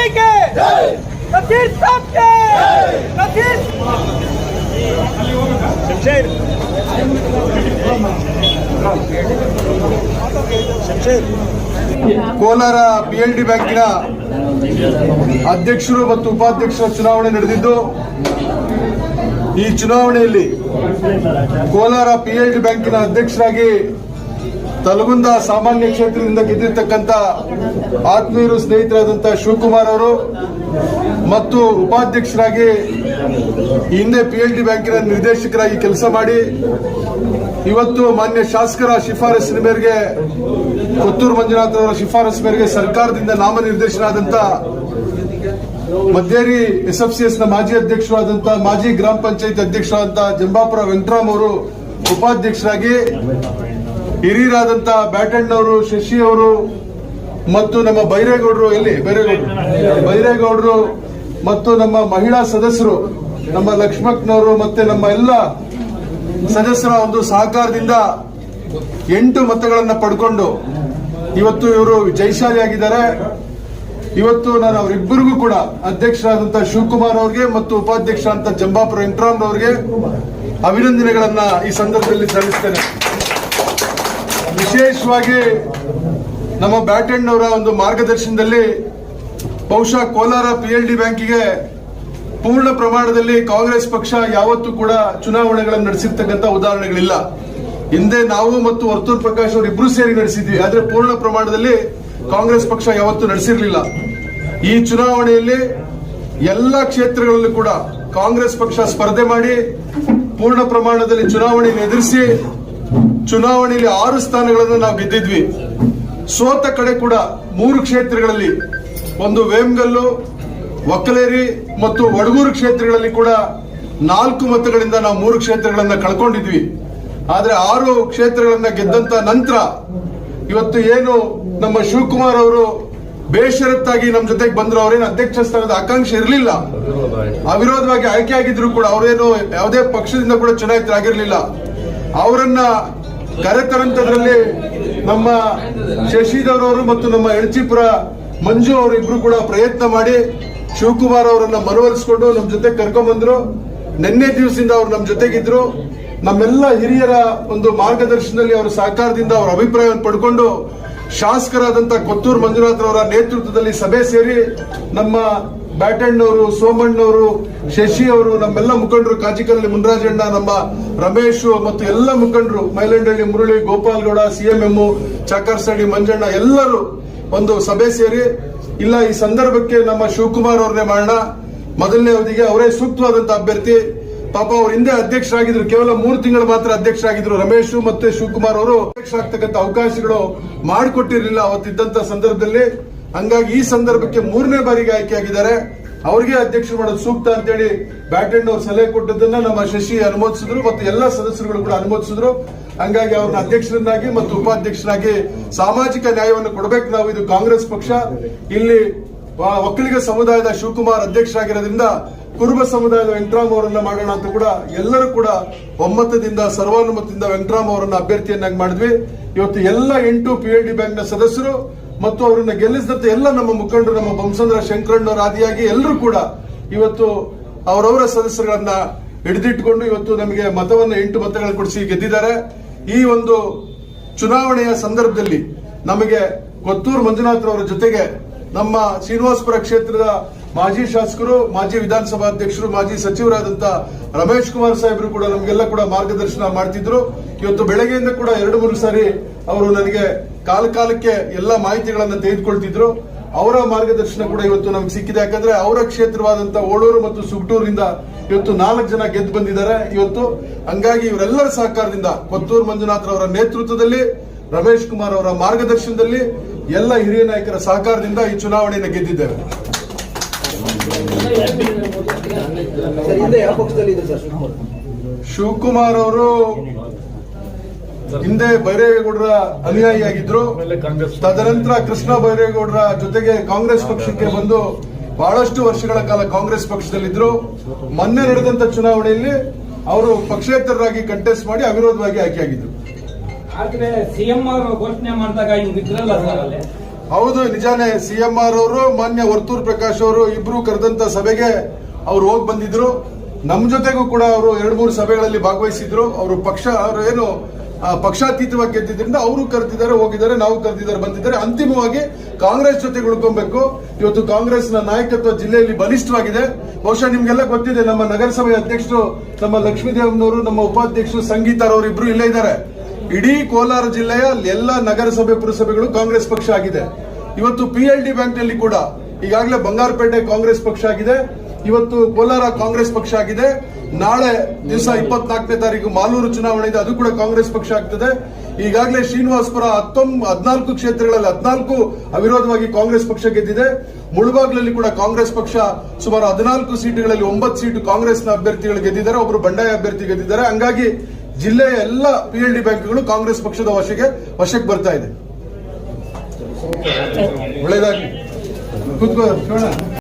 के नसीर साहब K Naseer Kolar P L D ಬ್ಯಾಂಕಿನ ಅಧ್ಯಕ್ಷರು ಮತ್ತು ಉಪಾಧ್ಯಕ್ಷರ ಚುನಾವಣೆ ನಡೆದಿದ್ದು ಈ ಚುನಾವಣೆಯಲ್ಲಿ ಕೋಲಾರ ಪಿ ಎಲ್ ಡಿ ಬ್ಯಾಂಕಿನ ಅಧ್ಯಕ್ಷರಾಗಿ ತಲಗುಂದ ಸಾಮಾನ್ಯ ಕ್ಷೇತ್ರದಿಂದ ಗೆದ್ದಿರ್ತಕ್ಕಂಥ ಆತ್ಮೀಯರು, ಸ್ನೇಹಿತರಾದಂಥ ಶಿವಕುಮಾರ್ ಅವರು ಮತ್ತು ಉಪಾಧ್ಯಕ್ಷರಾಗಿ ಹಿಂದೆ ಪಿ ಎಲ್ ಡಿ ಬ್ಯಾಂಕಿನ ನಿರ್ದೇಶಕರಾಗಿ ಕೆಲಸ ಮಾಡಿ, ಇವತ್ತು ಮಾನ್ಯ ಶಾಸಕರ ಶಿಫಾರಸಿನ ಮೇರೆಗೆ ಮಂಜುನಾಥ್ ಅವರ ಶಿಫಾರಸು ಮೇರೆಗೆ ಸರ್ಕಾರದಿಂದ ನಾಮನಿರ್ದೇಶನಾದಂತ ಮದ್ದೇರಿ ಎಸ್ ಮಾಜಿ ಅಧ್ಯಕ್ಷರಾದಂತ ಮಾಜಿ ಗ್ರಾಮ ಪಂಚಾಯತ್ ಅಧ್ಯಕ್ಷರಾದಂತ ಜಂಬಾಪುರ ವೆಂಕಟರಾಮ್ ಅವರು ಉಪಾಧ್ಯಕ್ಷರಾಗಿ ಹಿರಿಯರಾದಂತ ಬ್ಯಾಟಣ್ಣವರು ಶಶಿ ಅವರು ಮತ್ತು ನಮ್ಮ ಬೈರೇಗೌಡರು ಎಲ್ಲಿ? ಬೈರೇಗೌಡರು. ಬೈರೇಗೌಡರು ಮತ್ತು ನಮ್ಮ ಮಹಿಳಾ ಸದಸ್ಯರು, ನಮ್ಮ ಲಕ್ಷ್ಮಕ್ನವರು ಮತ್ತೆ ನಮ್ಮ ಎಲ್ಲ ಸದಸ್ಯರ ಒಂದು ಸಹಕಾರದಿಂದ ಎಂಟು ಮತಗಳನ್ನು ಪಡ್ಕೊಂಡು ಇವತ್ತು ಇವರು ಜಯಶಾಲಿಯಾಗಿದ್ದಾರೆ ಇವತ್ತು ನಾನು ಅವರಿಬ್ಬರಿಗೂ ಕೂಡ ಅಧ್ಯಕ್ಷರಾದಂತಹ ಶಿವಕುಮಾರ್ ಅವರಿಗೆ ಮತ್ತು ಉಪಾಧ್ಯಕ್ಷ ಅಂತ ಜಂಬಾಪುರ ವೆಂಕಟರಾಮ್ ಅವರಿಗೆ ಅಭಿನಂದನೆಗಳನ್ನ ಈ ಸಂದರ್ಭದಲ್ಲಿ ಸಲ್ಲಿಸ್ತೇನೆ. ವಿಶೇಷವಾಗಿ ನಮ್ಮ ಬ್ಯಾಟಣ್ಣವರ ಒಂದು ಮಾರ್ಗದರ್ಶನದಲ್ಲಿ ಬಹುಶಃ ಕೋಲಾರ ಪಿ ಎಲ್ ಡಿ ಬ್ಯಾಂಕಿಗೆ ಪೂರ್ಣ ಪ್ರಮಾಣದಲ್ಲಿ ಕಾಂಗ್ರೆಸ್ ಪಕ್ಷ ಯಾವತ್ತೂ ಕೂಡ ಚುನಾವಣೆಗಳನ್ನು ನಡೆಸಿರ್ತಕ್ಕಂಥ ಉದಾಹರಣೆಗಳಿಲ್ಲ. ಹಿಂದೆ ನಾವು ಮತ್ತು ವರ್ತೂರ್ ಪ್ರಕಾಶ್ ಅವರು ಇಬ್ರು ಸೇರಿ ನಡೆಸಿದ್ವಿ. ಆದರೆ ಪೂರ್ಣ ಪ್ರಮಾಣದಲ್ಲಿ ಕಾಂಗ್ರೆಸ್ ಪಕ್ಷ ಯಾವತ್ತೂ ನಡೆಸಿರಲಿಲ್ಲ. ಈ ಚುನಾವಣೆಯಲ್ಲಿ ಎಲ್ಲ ಕ್ಷೇತ್ರಗಳಲ್ಲೂ ಕೂಡ ಕಾಂಗ್ರೆಸ್ ಪಕ್ಷ ಸ್ಪರ್ಧೆ ಮಾಡಿ ಪೂರ್ಣ ಪ್ರಮಾಣದಲ್ಲಿ ಚುನಾವಣೆಯನ್ನು ಎದುರಿಸಿ ಚುನಾವಣೆಯಲ್ಲಿ ಆರು ಸ್ಥಾನಗಳನ್ನು ನಾವು ಗೆದ್ದಿದ್ವಿ. ಸೋತ ಕಡೆ ಕೂಡ ಮೂರು ಕ್ಷೇತ್ರಗಳಲ್ಲಿ ಒಂದು ವೇಮ್ಗಲ್ಲು, ಒಕ್ಕಲೇರಿ ಮತ್ತು ವಡಗೂರು ಕ್ಷೇತ್ರಗಳಲ್ಲಿ ಕೂಡ ನಾಲ್ಕು ಮತಗಳಿಂದ ನಾವು ಮೂರು ಕ್ಷೇತ್ರಗಳನ್ನು ಕಳ್ಕೊಂಡಿದ್ವಿ. ಆದರೆ ಆರು ಕ್ಷೇತ್ರಗಳನ್ನ ಗೆದ್ದಂತ ನಂತರ ಇವತ್ತು ಏನು ನಮ್ಮ ಶಿವಕುಮಾರ್ ಅವರು ಬೇಷರತ್ತಾಗಿ ನಮ್ಮ ಜೊತೆಗೆ ಬಂದ್ರು, ಅವರೇನು ಅಧ್ಯಕ್ಷ ಸ್ಥಾನದ ಆಕಾಂಕ್ಷೆ ಇರಲಿಲ್ಲ. ಅವಿರೋಧವಾಗಿ ಆಯ್ಕೆ ಆಗಿದ್ರು ಕೂಡ ಅವರೇನು ಯಾವುದೇ ಪಕ್ಷದಿಂದ ಕೂಡ ಚುನಾಯಿತರಾಗಿರ್ಲಿಲ್ಲ. ಅವರನ್ನ ಕರೆತರಂತದ್ರಲ್ಲಿ ನಮ್ಮ ಶಶಿಧರ್ ಮತ್ತು ನಮ್ಮ ಎಳಚಿಪುರ ಮಂಜು ಅವರಿಬ್ರು ಕೂಡ ಪ್ರಯತ್ನ ಮಾಡಿ ಶಿವಕುಮಾರ್ ಅವರನ್ನ ಮನವೊಲಿಸಿಕೊಂಡು ನಮ್ಮ ಜೊತೆ ಕರ್ಕೊಂಡ್ಬಂದ್ರು ನಿನ್ನೆ ದಿವಸದಿಂದ ಅವ್ರು ನಮ್ಮ ಜೊತೆಗಿದ್ರು. ನಮ್ಮೆಲ್ಲ ಹಿರಿಯರ ಒಂದು ಮಾರ್ಗದರ್ಶನದಲ್ಲಿ ಅವರ ಸಹಕಾರದಿಂದ ಅವರ ಅಭಿಪ್ರಾಯವನ್ನು ಪಡ್ಕೊಂಡು ಶಾಸಕರಾದಂತಹ ಕೊತ್ತೂರು ಮಂಜುನಾಥ್ ಅವರ ನೇತೃತ್ವದಲ್ಲಿ ಸಭೆ ಸೇರಿ ನಮ್ಮ ಬ್ಯಾಟಣ್ಣವರು ಸೋಮಣ್ಣವರು ಶಶಿ ಅವರು ನಮ್ಮೆಲ್ಲ ಮುಖಂಡರು ಕಾಜಿಕಲ್ಲಿ ಮುನ್ರಾಜಣ್ಣ ನಮ್ಮ ರಮೇಶ್ ಮತ್ತು ಎಲ್ಲ ಮುಖಂಡರು, ಮೈಲಂಡಳ್ಳಿ, ಮುರಳಿ, ಗೋಪಾಲ್ಗೌಡ ಸಿಎಂಎಂ ಚಕ್ಕರ್ಸಡಿ ಮಂಜಣ್ಣ, ಎಲ್ಲರೂ ಒಂದು ಸಭೆ ಸೇರಿ, ಇಲ್ಲ, ಈ ಸಂದರ್ಭಕ್ಕೆ ನಮ್ಮ ಶಿವಕುಮಾರ್ ಅವ್ರನ್ನೇ ಮಾಡೋಣ. ಮೊದಲನೇ ಅವಧಿಗೆ ಅವರೇ ಸೂಕ್ತವಾದಂತಹ ಅಭ್ಯರ್ಥಿ. ಪಾಪ ಅವ್ರ ಹಿಂದೆ ಅಧ್ಯಕ್ಷರಾಗಿದ್ರು, ಕೇವಲ ಮೂರು ತಿಂಗಳು ಮಾತ್ರ ಅಧ್ಯಕ್ಷರಾಗಿದ್ರು ರಮೇಶ್ ಮತ್ತೆ ಶಿವಕುಮಾರ್ ಅವರು. ಅಧ್ಯಕ್ಷ ಆಗ್ತಕ್ಕಂಥ ಅವಕಾಶಗಳು ಮಾಡಿಕೊಟ್ಟಿರಲಿಲ್ಲ ಅವತ್ತಿದ್ದಂತ ಸಂದರ್ಭದಲ್ಲಿ. ಹಂಗಾಗಿ ಈ ಸಂದರ್ಭಕ್ಕೆ ಮೂರನೇ ಬಾರಿಗೆ ಆಯ್ಕೆಯಾಗಿದ್ದಾರೆ. ಅವ್ರಿಗೆ ಅಧ್ಯಕ್ಷರು ಮಾಡೋದು ಸೂಕ್ತ ಅಂತೇಳಿ ಬ್ಯಾಟೆಂಡ್ ಅವ್ರು ಸಲಹೆ ಕೊಟ್ಟದನ್ನ ನಮ್ಮ ಶಶಿ ಅನುಮೋದಿಸಿದ್ರು ಮತ್ತು ಎಲ್ಲ ಸದಸ್ಯರುಗಳು ಕೂಡ ಅನುಮೋದಿಸಿದ್ರು. ಹಂಗಾಗಿ ಅವ್ರನ್ನ ಅಧ್ಯಕ್ಷರನ್ನಾಗಿ ಮತ್ತು ಉಪಾಧ್ಯಕ್ಷರಾಗಿ ಸಾಮಾಜಿಕ ನ್ಯಾಯವನ್ನು ಕೊಡಬೇಕು ನಾವು. ಇದು ಕಾಂಗ್ರೆಸ್ ಪಕ್ಷ. ಇಲ್ಲಿ ಒಕ್ಕಲಿಗ ಸಮುದಾಯದ ಶಿವಕುಮಾರ್ ಅಧ್ಯಕ್ಷರಾಗಿರೋದ್ರಿಂದ ಕುರುಬ ಸಮುದಾಯದ ವೆಂಕಟರಾಮ್ ಅವರನ್ನ ಮಾಡೋಣ ಅಂತ ಕೂಡ ಎಲ್ಲರೂ ಕೂಡ ಒಮ್ಮತದಿಂದ, ಸರ್ವಾನುಮತದಿಂದ ವೆಂಕಟರಾಮ್ ಅವರನ್ನ ಅಭ್ಯರ್ಥಿಯನ್ನಾಗಿ ಮಾಡಿದ್ವಿ. ಇವತ್ತು ಎಲ್ಲ ಎಂಟು ಪಿ ಎಲ್ ಡಿ ಬ್ಯಾಂಕ್ನ ಸದಸ್ಯರು ಮತ್ತು ಅವರನ್ನ ಗೆಲ್ಲಿಸಿದಂತೆ ಎಲ್ಲ ನಮ್ಮ ಮುಖಂಡರು, ನಮ್ಮ ಬಂಸಂದ್ರ ಶಂಕರಣ್ಣವರ ಆದಿಯಾಗಿ ಎಲ್ಲರೂ ಕೂಡ ಇವತ್ತು ಅವರವರ ಸದಸ್ಯರುಗಳನ್ನ ಹಿಡಿದಿಟ್ಟುಕೊಂಡು ಇವತ್ತು ನಮಗೆ ಮತವನ್ನು, ಎಂಟು ಮತಗಳನ್ನು ಕೊಡಿಸಿ ಗೆದ್ದಿದ್ದಾರೆ. ಈ ಒಂದು ಚುನಾವಣೆಯ ಸಂದರ್ಭದಲ್ಲಿ ನಮಗೆ ಕೊತ್ತೂರು ಮಂಜುನಾಥ್ ಅವರ ಜೊತೆಗೆ ನಮ್ಮ ಶ್ರೀನಿವಾಸಪುರ ಕ್ಷೇತ್ರದ ಮಾಜಿ ಶಾಸಕರು, ಮಾಜಿ ವಿಧಾನಸಭಾ ಅಧ್ಯಕ್ಷರು, ಮಾಜಿ ಸಚಿವರಾದಂತ ರಮೇಶ್ ಕುಮಾರ್ ಸಾಹೇಬರು ಕೂಡ ನಮಗೆಲ್ಲ ಕೂಡ ಮಾರ್ಗದರ್ಶನ ಮಾಡ್ತಿದ್ರು. ಇವತ್ತು ಬೆಳಗ್ಗೆಯಿಂದ ಕೂಡ ಎರಡು, ಮೂರು ಸಾರಿ ಅವರು ನನಗೆ ಕಾಲ ಕಾಲಕ್ಕೆ ಎಲ್ಲ ಮಾಹಿತಿಗಳನ್ನು ತೆಗೆದುಕೊಳ್ತಿದ್ರು. ಅವರ ಮಾರ್ಗದರ್ಶನ ಕೂಡ ಇವತ್ತು ನಮ್ಗೆ ಸಿಕ್ಕಿದೆ. ಯಾಕಂದ್ರೆ ಅವರ ಕ್ಷೇತ್ರವಾದಂತ ಓಳೂರು ಮತ್ತು ಸುಗ್ಟೂರಿಂದ ಇವತ್ತು ನಾಲ್ಕು ಜನ ಗೆದ್ದು ಬಂದಿದ್ದಾರೆ. ಇವತ್ತು ಹಂಗಾಗಿ ಇವರೆಲ್ಲರ ಸಹಕಾರದಿಂದ ಕೊತ್ತೂರು ಮಂಜುನಾಥ್ ಅವರ ನೇತೃತ್ವದಲ್ಲಿ ರಮೇಶ್ ಕುಮಾರ್ ಅವರ ಮಾರ್ಗದರ್ಶನದಲ್ಲಿ ಎಲ್ಲ ಹಿರಿಯ ನಾಯಕರ ಸಹಕಾರದಿಂದ ಈ ಚುನಾವಣೆಯನ್ನು ಗೆದ್ದಿದ್ದೇವೆ. ಶಿವಕುಮಾರ್ ಅವರು ಹಿಂದೆ ಬೈರೇಗೌಡರ ಅನುಯಾಯಿಯಾಗಿದ್ರು. ತದನಂತರ ಕೃಷ್ಣ ಬೈರೇಗೌಡರ ಜೊತೆಗೆ ಕಾಂಗ್ರೆಸ್ ಪಕ್ಷಕ್ಕೆ ಬಂದು ಬಹಳಷ್ಟು ವರ್ಷಗಳ ಕಾಲ ಕಾಂಗ್ರೆಸ್ ಪಕ್ಷದಲ್ಲಿದ್ರು. ಮೊನ್ನೆ ನಡೆದಂತ ಚುನಾವಣೆಯಲ್ಲಿ ಅವರು ಪಕ್ಷೇತರರಾಗಿ ಕಂಟೆಸ್ಟ್ ಮಾಡಿ ಅವಿರೋಧವಾಗಿ ಆಯ್ಕೆಯಾಗಿದ್ರು. ಹೌದು ನಿಜಾನೇ ಸಿಎಂ ಆರ್ ಅವರು ಮಾನ್ಯ ವರ್ತೂರ್ ಪ್ರಕಾಶ್ ಅವರು ಇಬ್ರು ಕರೆದಂತ ಸಭೆಗೆ ಅವ್ರು ಹೋಗಿ ಬಂದಿದ್ರು. ನಮ್ ಜೊತೆಗೂ ಕೂಡ ಅವರು ಎರಡು ಮೂರು ಸಭೆಗಳಲ್ಲಿ ಭಾಗವಹಿಸಿದ್ರು. ಅವರು ಪಕ್ಷ ಅವರು ಏನು ಪಕ್ಷಾತೀತವಾಗಿ ಗೆದ್ದಿದ್ರಿಂದ ಅವರು ಕರೆದಿದ್ದಾರೆ, ಹೋಗಿದ್ದಾರೆ, ನಾವು ಕರೆದಿದ್ದಾರೆ, ಬಂದಿದ್ದಾರೆ. ಅಂತಿಮವಾಗಿ ಕಾಂಗ್ರೆಸ್ ಜೊತೆ ಉಳ್ಕೊಬೇಕು. ಇವತ್ತು ಕಾಂಗ್ರೆಸ್ನ ನಾಯಕತ್ವ ಜಿಲ್ಲೆಯಲ್ಲಿ ಬಲಿಷ್ಠವಾಗಿದೆ. ಬಹುಶಃ ನಿಮ್ಗೆಲ್ಲ ಗೊತ್ತಿದೆ, ನಮ್ಮ ನಗರಸಭೆ ಅಧ್ಯಕ್ಷರು, ನಮ್ಮ ಲಕ್ಷ್ಮೀದೇವನವರು, ನಮ್ಮ ಉಪಾಧ್ಯಕ್ಷರು, ಸಂಗೀತಾರವರು ಇಬ್ರು ಇಲ್ಲೇ ಇದ್ದಾರೆ. ಇಡೀ ಕೋಲಾರ ಜಿಲ್ಲೆಯ ಎಲ್ಲ ನಗರಸಭೆ, ಪುರಸಭೆಗಳು ಕಾಂಗ್ರೆಸ್ ಪಕ್ಷ ಆಗಿದೆ. ಇವತ್ತು ಪಿ ಎಲ್ ಡಿ ಬ್ಯಾಂಕ್ನಲ್ಲಿ ಕೂಡ ಈಗಾಗಲೇ ಬಂಗಾರಪೇಟೆ ಕಾಂಗ್ರೆಸ್ ಪಕ್ಷ ಆಗಿದೆ. ಇವತ್ತು ಕೋಲಾರ ಕಾಂಗ್ರೆಸ್ ಪಕ್ಷ ಆಗಿದೆ. ನಾಳೆ ದಿವಸ ಇಪ್ಪತ್ನಾಲ್ಕನೇ ತಾರೀಕು ಮಾಲೂರು ಚುನಾವಣೆ ಇದೆ ಅದು ಕೂಡ ಕಾಂಗ್ರೆಸ್ ಪಕ್ಷ ಆಗ್ತದೆ. ಈಗಾಗಲೇ ಶ್ರೀನಿವಾಸಪುರ ಹತ್ತೊಂಬ ಹದಿನಾಲ್ಕು ಕ್ಷೇತ್ರಗಳಲ್ಲಿ ಹದಿನಾಲ್ಕು ಅವಿರೋಧವಾಗಿ ಕಾಂಗ್ರೆಸ್ ಪಕ್ಷ ಗೆದ್ದಿದೆ. ಮುಳುಬಾಗ್ಲಲ್ಲಿ ಕೂಡ ಕಾಂಗ್ರೆಸ್ ಪಕ್ಷ ಸುಮಾರು ಹದಿನಾಲ್ಕು ಸೀಟುಗಳಲ್ಲಿ ಒಂಬತ್ತು ಸೀಟು ಕಾಂಗ್ರೆಸ್ನ ಅಭ್ಯರ್ಥಿಗಳು ಗೆದ್ದಿದ್ದಾರೆ. ಒಬ್ಬರು ಬಂಡಾಯ ಅಭ್ಯರ್ಥಿ ಗೆದ್ದಿದ್ದಾರೆ. ಹಂಗಾಗಿ ಜಿಲ್ಲೆಯ ಎಲ್ಲ ಪಿ ಎಲ್ ಡಿ ಬ್ಯಾಂಕ್ಗಳು ಕಾಂಗ್ರೆಸ್ ಪಕ್ಷದ ವಶಕ್ಕೆ ವಶಕ್ಕೆ ಬರ್ತಾ ಇದೆ. ಒಳ್ಳೇದಾಗಿ